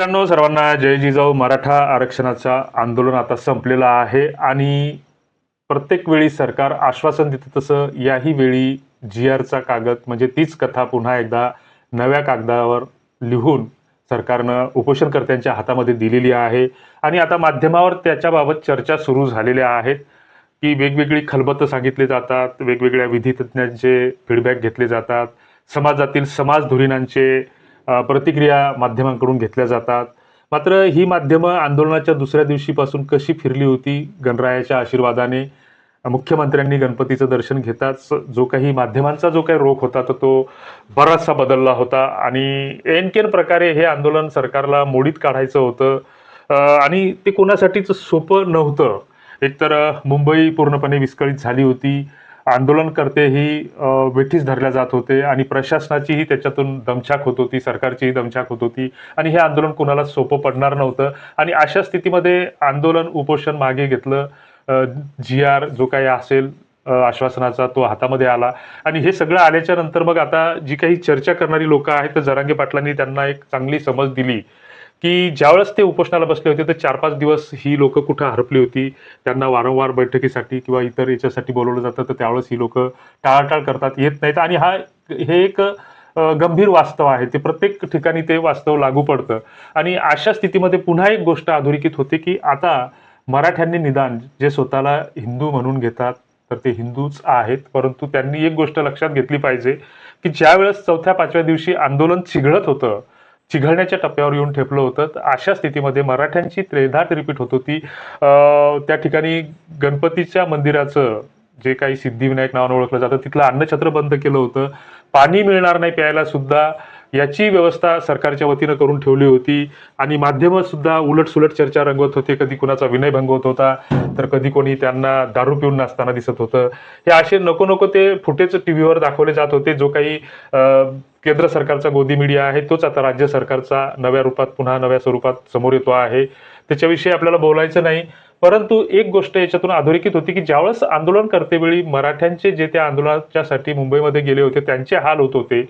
मित्रांनो सर्वांना जय जिजाऊ मराठा आरक्षणाचं आंदोलन आता संपलेलं आहे आणि प्रत्येक वेळी सरकार आश्वासन देतं तसं याही वेळी जी आरचा कागद म्हणजे तीच कथा पुन्हा एकदा नव्या कागदावर लिहून सरकारनं उपोषणकर्त्यांच्या हातामध्ये दिलेली आहे. आणि आता माध्यमावर त्याच्याबाबत चर्चा सुरू झालेल्या आहेत की वेगवेगळी खलबतं सांगितली जातात वेगवेगळ्या विधितज्ञांचे फीडबॅक घेतले जातात समाजातील समाज प्रतिक्रिया माध्यमांकडून घेतल्या जातात. मात्र ही माध्यमं आंदोलनाच्या दुसऱ्या दिवशीपासून कशी फिरली होती गणरायाच्या आशीर्वादाने मुख्यमंत्र्यांनी गणपतीचं दर्शन घेताच जो काही माध्यमांचा जो काही रोख होता तर तो बराचसा बदलला होता. आणि एन एनकेन प्रकारे हे आंदोलन सरकारला मोडीत काढायचं होतं. आणि ते कोणासाठीच सोपं नव्हतं. एकतर मुंबई पूर्णपणे विस्कळीत झाली होती. आंदोलनकर्तेही ही वेठीस धरल्या जात होते आणि प्रशासनाचीही त्याच्यातून दमछाक होत होती सरकारचीही दमछाक होत होती आणि हे आंदोलन कुणाला सोपं पडणार नव्हतं. आणि अशा स्थितीमध्ये आंदोलन उपोषण मागे घेतलं जी आर जो काही असेल आश्वासनाचा तो हातामध्ये आला. आणि हे सगळं आल्याच्यानंतर मग आता जी काही चर्चा करणारी लोक आहेत तर जरांगे पाटलांनी त्यांना एक चांगली समज दिली. की ज्यावेळेस ते उपोषणाला बसले होते तर चार पाच दिवस ही लोक कुठं हरपली होती त्यांना वारंवार बैठकीसाठी किंवा इतर याच्यासाठी बोलवलं जातं तर त्यावेळेस ही लोक टाळाटाळ करतात येत नाहीत. आणि हा हे एक गंभीर वास्तव आहे. ते प्रत्येक ठिकाणी ते वास्तव लागू पडतं. आणि अशा स्थितीमध्ये पुन्हा एक गोष्ट अधोरेखित होते की आता मराठ्यांनी निदान जे स्वतःला हिंदू म्हणून घेतात तर ते हिंदूच आहेत. परंतु त्यांनी एक गोष्ट लक्षात घेतली पाहिजे की ज्यावेळेस चौथ्या पाचव्या दिवशी आंदोलन चिघळत होतं चिघळण्याच्या टप्प्यावर येऊन ठेपलं होतं. तर अशा स्थितीमध्ये मराठ्यांची त्रेधाट रिपीट होत होती त्या ठिकाणी गणपतीच्या मंदिराचं जे काही सिद्धिविनायक नावानं ओळखलं जातं तिथलं अन्नछत्र बंद केलं होतं. पाणी मिळणार नाही प्यायला सुद्धा याची व्यवस्था सरकारच्या वतीनं करून ठेवली होती. आणि माध्यमं सुद्धा उलटसुलट चर्चा रंगवत होते. कधी कुणाचा विनयभंग होत होता तर कधी कोणी त्यांना दारू पिऊन नाचताना दिसत होतं. हे असे नको नको ते फुटेज टी व्हीवर दाखवले जात होते. जो काही केंद्र सरकारचा गोदी मीडिया आहे तोच आता राज्य सरकारचा नव्या रूपात पुन्हा नव्या स्वरूपात समोर येतो आहे. त्याच्याविषयी आपल्याला बोलायचं नाही परंतु एक गोष्ट याच्यातून अधोरेखित होती की ज्यावेळेस आंदोलन करतेवेळी मराठ्यांचे जे त्या आंदोलनाच्यासाठी मुंबईमध्ये गेले होते त्यांचे हाल होत होते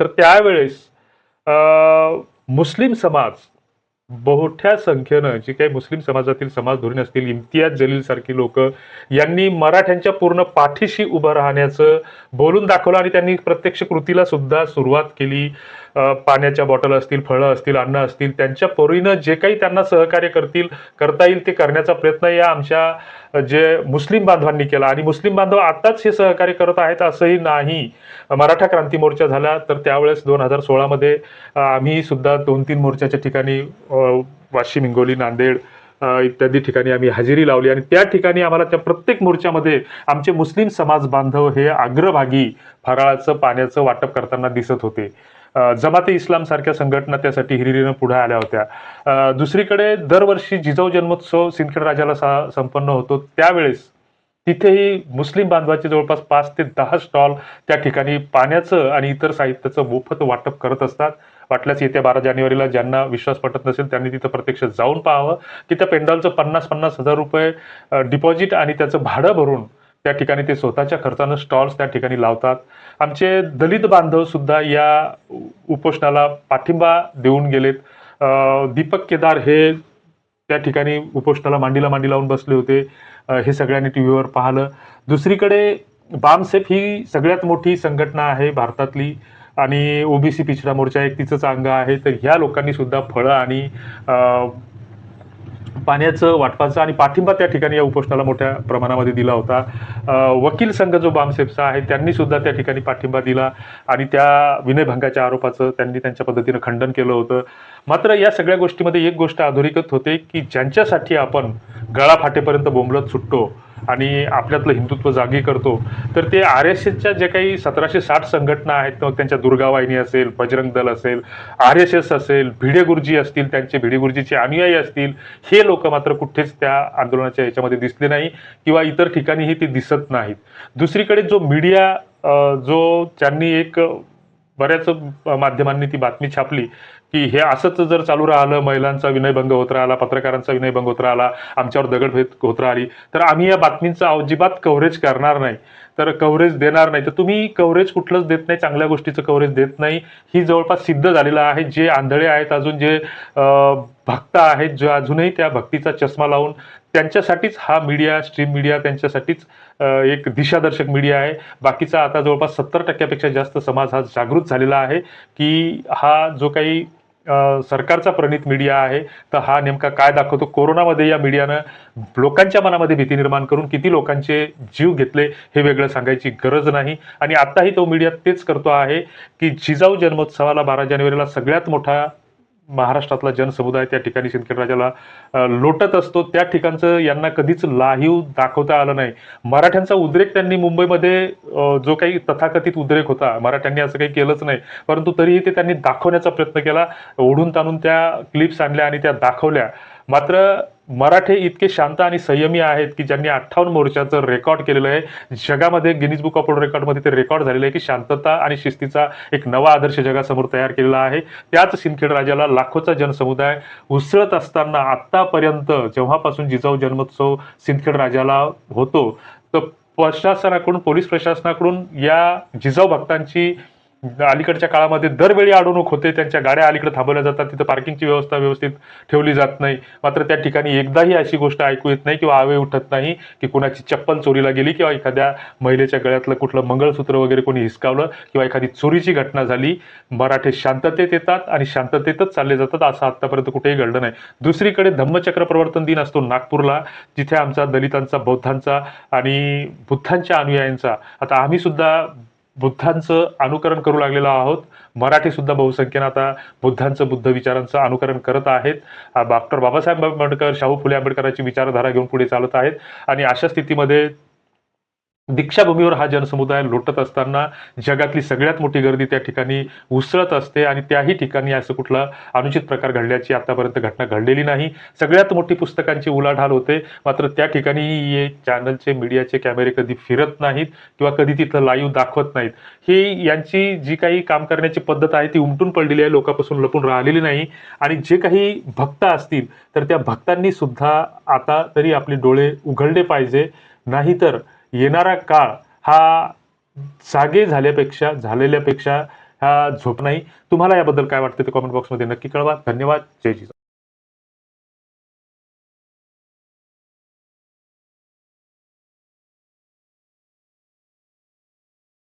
तर त्यावेळेस मुस्लिम समाज मोठ्या संख्येनं जी काही मुस्लिम समाजातील समाज धोरण असतील इम्तियाज जलील सारखी लोक यांनी मराठ्यांच्या पूर्ण पाठीशी उभं राहण्याचं बोलून दाखवलं आणि त्यांनी प्रत्यक्ष कृतीला सुद्धा सुरुवात केली. पाण्याच्या बॉटल असतील फळं असतील अन्न असतील त्यांच्या परीनं जे काही त्यांना सहकार्य करतील करता येईल ते करण्याचा प्रयत्न या आमच्या जे मुस्लिम बांधवांनी केला. आणि मुस्लिम बांधव आताच हे सहकार्य करत आहेत असंही नाही. मराठा क्रांती मोर्चा झाला तर त्यावेळेस दोन हजार सोळामध्ये आम्ही सुद्धा दोन तीन मोर्चाच्या ठिकाणी वाशिम हिंगोली नांदेड इत्यादी ठिकाणी आम्ही हजेरी लावली. आणि त्या ठिकाणी आम्हाला त्या प्रत्येक मोर्चामध्ये आमचे मुस्लिम समाज बांधव हे अग्रभागी फराळाचं पाण्याचं वाटप करताना दिसत होते. जमाते इस्लाम सारख्या संघटना त्यासाठी हिरिरीनं पुढे आल्या होत्या. दुसरीकडे दरवर्षी जिजाऊ जन्मोत्सव सिंदखेड राजाला सा संपन्न होतो. त्यावेळेस तिथेही मुस्लिम बांधवाचे जवळपास पाच ते दहा स्टॉल त्या ठिकाणी पाण्याचं आणि इतर साहित्याचं मोफत वाटप करत असतात. वाटल्यास येत्या बारा जानेवारीला ज्यांना विश्वास पटत नसेल त्यांनी तिथं प्रत्यक्ष जाऊन पाहावं. की त्या पेंडॉलचं पन्नास पन्नास हजार रुपये डिपॉझिट आणि त्याचं भाडं भरून त्या ठिकाणी ते स्वतःच्या खर्चानं स्टॉल्स त्या ठिकाणी लावतात. आमचे दलित बांधव सुद्धा या उपोषणाला पाठिंबा देऊन गेलेत. दीपक केदार हे त्या ठिकाणी उपोषणाला मांडीला मांडी लावून बसले होते. हे सगळ्यांनी टी व्हीवर पाहिलं. दुसरीकडे बामसेफ ही सगळ्यात मोठी संघटना आहे भारतातली आणि ओबीसी पिछडा मोर्चा एक तिचंच अंग आहे. तर ह्या लोकांनी सुद्धा फळं आणि पाण्याचं वाटपाचं आणि पाठिंबा त्या ठिकाणी या उपोषणाला मोठ्या प्रमाणामध्ये दिला होता. वकील संघ जो बामसेफचा आहे त्यांनी सुद्धा त्या ठिकाणी पाठिंबा दिला आणि त्या विनयभंगाच्या आरोपाचं त्यांनी त्यांच्या पद्धतीनं खंडन केलं होतं. मात्र या सगळ्या गोष्टीमध्ये एक गोष्ट अधोरेखित होते की ज्यांच्यासाठी आपण गळा फाटेपर्यंत बोंबलत सुटतो आणि आपल्यातलं हिंदुत्व जागी करतो तर ते आर एस एसच्या जे काही सतराशे साठ संघटना आहेत मग त्यांच्या दुर्गा वाहिनी असेल बजरंग दल असेल आर एस एस असेल भिडे गुरुजी असतील त्यांचे भिडे गुरुजीचे अनुयायी असतील हे लोक मात्र कुठेच त्या आंदोलनाच्या याच्यामध्ये दिसले नाही किंवा इतर ठिकाणीही ते दिसत नाहीत. दुसरीकडे जो मीडिया जो त्यांनी एक बऱ्याच माध्यमांनी ती बातमी छापली की हे असंच जर चालू राहिलं महिलांचा विनयभंग होत राहिला पत्रकारांचा विनयभंग होत राहिला आमच्यावर दगडफेक होत राहिली तर आम्ही या बातमींचा अजिबात कव्हरेज करणार नाही. तर कव्हरेज देणार नाही. तर तुम्ही कव्हरेज कुठलंच देत नाही चांगल्या गोष्टीचं कव्हरेज देत नाही. ही जवळपास सिद्ध झालेलं आहे. जे आंधळे आहेत अजून जे भक्त आहेत जे अजूनही त्या भक्तीचा चष्मा लावून त्यांच्यासाठीच हा मीडिया स्ट्रीम मीडिया त्यांच्यासाठीच एक दिशादर्शक मीडिया आहे. बाकीचा आता जवळपास सत्तर टक्क्यापेक्षा जास्त समाज हा जागृत झालेला आहे की हा जो काही सरकारचा प्रणित मीडिया आहे. तर हा नेमका काय दाखवतो? कोरोनामध्ये या मीडियानं लोकांच्या मनामध्ये भीती निर्माण करून किती लोकांचे जीव घेतले हे वेगळं सांगायची गरज नाही. आणि आत्ताही तो मीडिया तेच करतो आहे की जिजाऊ जन्मोत्सवाला बारा जानेवारीला सगळ्यात मोठा महाराष्ट्रातला जनसमुदाय त्या ठिकाणी शिंदखेड राजाला लोटत असतो. त्या ठिकाणचं यांना कधीच लाहीव दाखवता आलं नाही. मराठ्यांचा उद्रेक त्यांनी मुंबईमध्ये जो काही तथाकथित उद्रेक होता मराठ्यांनी असं काही केलंच नाही. परंतु तरीही ते त्यांनी दाखवण्याचा प्रयत्न केला. ओढून ताणून त्या क्लिप्स आणल्या आणि त्या दाखवल्या. मात्र मराठे इतके शांत आणि संयमी आहेत की ज्यांनी अठ्ठावन्न मोर्चाचं रेकॉर्ड केलेलं आहे. जगामध्ये गिनीज बुक ऑफ वर्ल्ड रेकॉर्डमध्ये ते रेकॉर्ड झालेलं आहे की शांतता आणि शिस्तीचा एक नवा आदर्श जगासमोर तयार केलेला आहे. त्याच सिंदखेड राजाला लाखोचा जनसमुदाय उसळत असताना आत्तापर्यंत जेव्हापासून जिजाऊ जन्मोत्सव सिंदखेड राजाला होतो तर प्रशासनाकडून पोलीस प्रशासनाकडून या जिजाऊ भक्तांची अलीकडच्या काळामध्ये दरवेळी अडवणूक होते त्यांच्या गाड्या अलीकडे थांबवल्या जातात तिथं पार्किंगची व्यवस्था व्यवस्थित ठेवली जात नाही. मात्र त्या ठिकाणी एकदाही अशी गोष्ट ऐकू येत नाही किंवा आवे उठत नाही की कुणाची चप्पल चोरीला गेली किंवा एखाद्या महिलेच्या गळ्यातलं कुठलं मंगळसूत्र वगैरे कोणी हिसकावलं किंवा एखादी चोरीची घटना झाली मराठे शांततेत येतात आणि शांततेतच चालले जातात असं आत्तापर्यंत कुठेही घडलं नाही. दुसरीकडे धम्मचक्र प्रवर्तन दिन असतो नागपूरला जिथे आमचा दलितांचा बौद्धांचा आणि बुद्धांच्या अनुयायांचा आता आम्ही सुद्धा बुद्धांचं अनुकरण करू लागलेलो आहोत. मराठी सुद्धा बहुसंख्येनं आता बुद्धांचं बुद्ध विचारांचं अनुकरण करत आहेत. डॉक्टर बाबासाहेब आंबेडकर शाहू फुले आंबेडकरांची विचारधारा घेऊन पुढे चालत आहेत. आणि अशा स्थितीमध्ये दीक्षाभूमीवर हा जनसमुदाय लोटत असताना जगातली सगळ्यात मोठी गर्दी त्या ठिकाणी उसळत असते आणि त्याही ठिकाणी असं कुठला अनुचित प्रकार घडल्याची आतापर्यंत घटना घडलेली नाही. सगळ्यात मोठी पुस्तकांची उलाढाल होते. मात्र त्या ठिकाणी हे चॅनलचे मीडियाचे कॅमेरे कधी फिरत नाहीत किंवा कधी तिथं लाईव्ह दाखवत नाहीत. ही यांची जी काही काम करण्याची पद्धत आहे ती उमटून पडलेली आहे. लोकांपासून लपून राहिलेली नाही. आणि जे काही भक्त असतील तर त्या भक्तांनी सुद्धा आता तरी आपले डोळे उघडले पाहिजे. नाहीतर येणारा काळ हा जागे झाल्यापेक्षा झालेल्यापेक्षा हा झोप नाही. तुम्हाला याबद्दल काय वाटतं ते कॉमेंट बॉक्समध्ये नक्की कळवा. धन्यवाद. जय जी